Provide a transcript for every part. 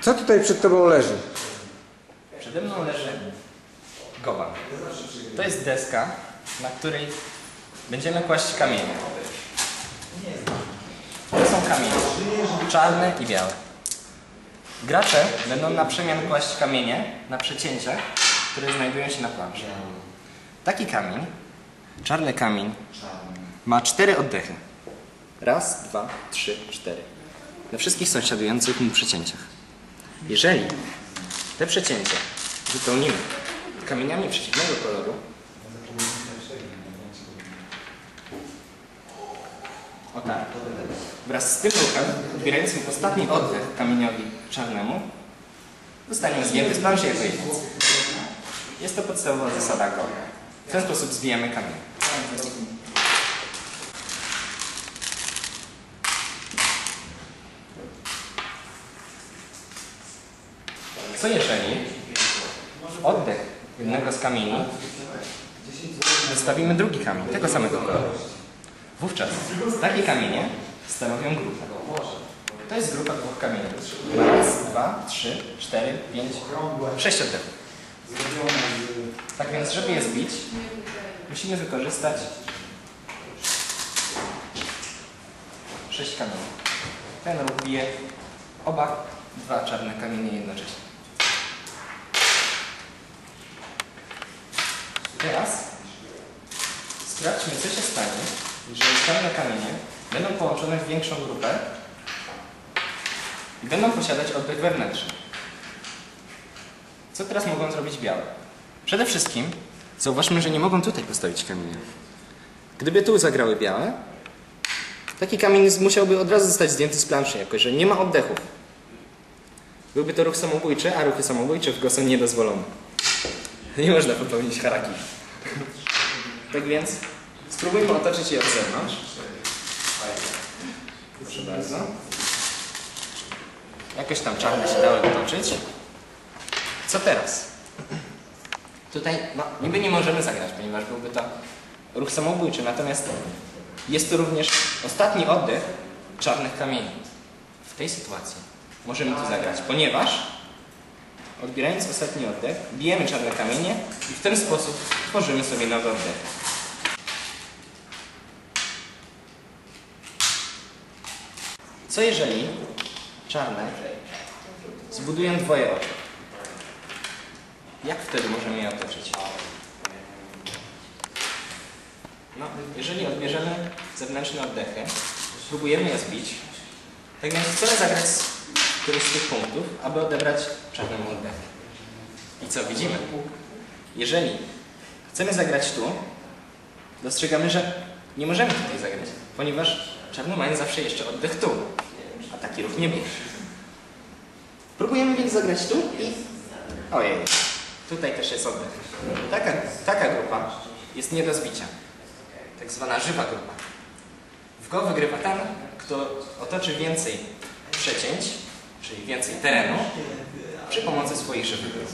Co tutaj przed tobą leży? Przede mną leży goban. To jest deska, na której będziemy kłaść kamienie. To są kamienie, czarne i białe. Gracze będą na przemian kłaść kamienie na przecięciach, które znajdują się na planszy. Taki kamień, czarny kamień, ma cztery oddechy. Raz, dwa, trzy, cztery. Na wszystkich sąsiadujących mu przecięciach. Jeżeli te przecięcia wypełnimy kamieniami przeciwnego koloru, o tak, wraz z tym ruchem, odbierającym ostatni oddech kamieniowi czarnemu, zostaniemy zdjęty z planszy jedyniec. Jest to podstawowa zasada go. W ten sposób zwijamy kamień. Co jeżeli w oddech jednego z kamieni zostawimy drugi kamień, tego samego koloru? Wówczas takie kamienie stanowią grupę. To jest grupa dwóch kamieni. Raz, dwa, trzy, cztery, pięć, sześć oddechów. Tak więc, żeby je zbić, musimy wykorzystać sześć kamieni. Ten ruch bije oba dwa czarne kamienie jednocześnie. Teraz sprawdźmy, co się stanie, jeżeli czarne kamienie będą połączone w większą grupę i będą posiadać oddech wewnętrzny. Co teraz mogą zrobić białe? Przede wszystkim zauważmy, że nie mogą tutaj postawić kamienia. Gdyby tu zagrały białe, taki kamień musiałby od razu zostać zdjęty z planszy, jako że nie ma oddechów. Byłby to ruch samobójczy, a ruchy samobójcze w go są niedozwolone. Nie można popełnić haraki. Tak więc spróbujmy otoczyć je od zewnątrz. Proszę bardzo. Jakoś tam czarne się dały otoczyć. Co teraz? Tutaj, no, niby nie możemy zagrać, ponieważ byłby to ruch samobójczy, natomiast jest to również ostatni oddech czarnych kamieni. W tej sytuacji możemy tu zagrać, ponieważ odbierając ostatni oddech, bijemy czarne kamienie i w ten sposób tworzymy sobie nowy oddech. Co jeżeli czarne zbudują dwoje oczu? Jak wtedy możemy je otoczyć? No, jeżeli odbierzemy zewnętrzne oddechy, spróbujemy je zbić, tak więc chcemy zagrać któryś z tych punktów, aby odebrać czarnemu oddech. I co widzimy? Jeżeli chcemy zagrać tu, dostrzegamy, że nie możemy tutaj zagrać, ponieważ czarne mają zawsze jeszcze oddech tu, a taki ruch nie bierze. Próbujemy więc zagrać tu i... Ojej, tutaj też jest oddech. Taka, taka grupa jest nie do zbicia. Tak zwana żywa grupa. W go wygrywa ten, kto otoczy więcej przecięć, czyli więcej terenu, przy pomocy swoich grup.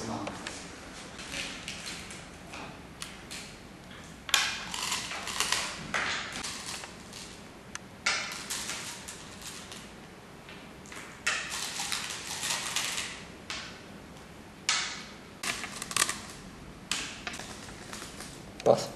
Pas.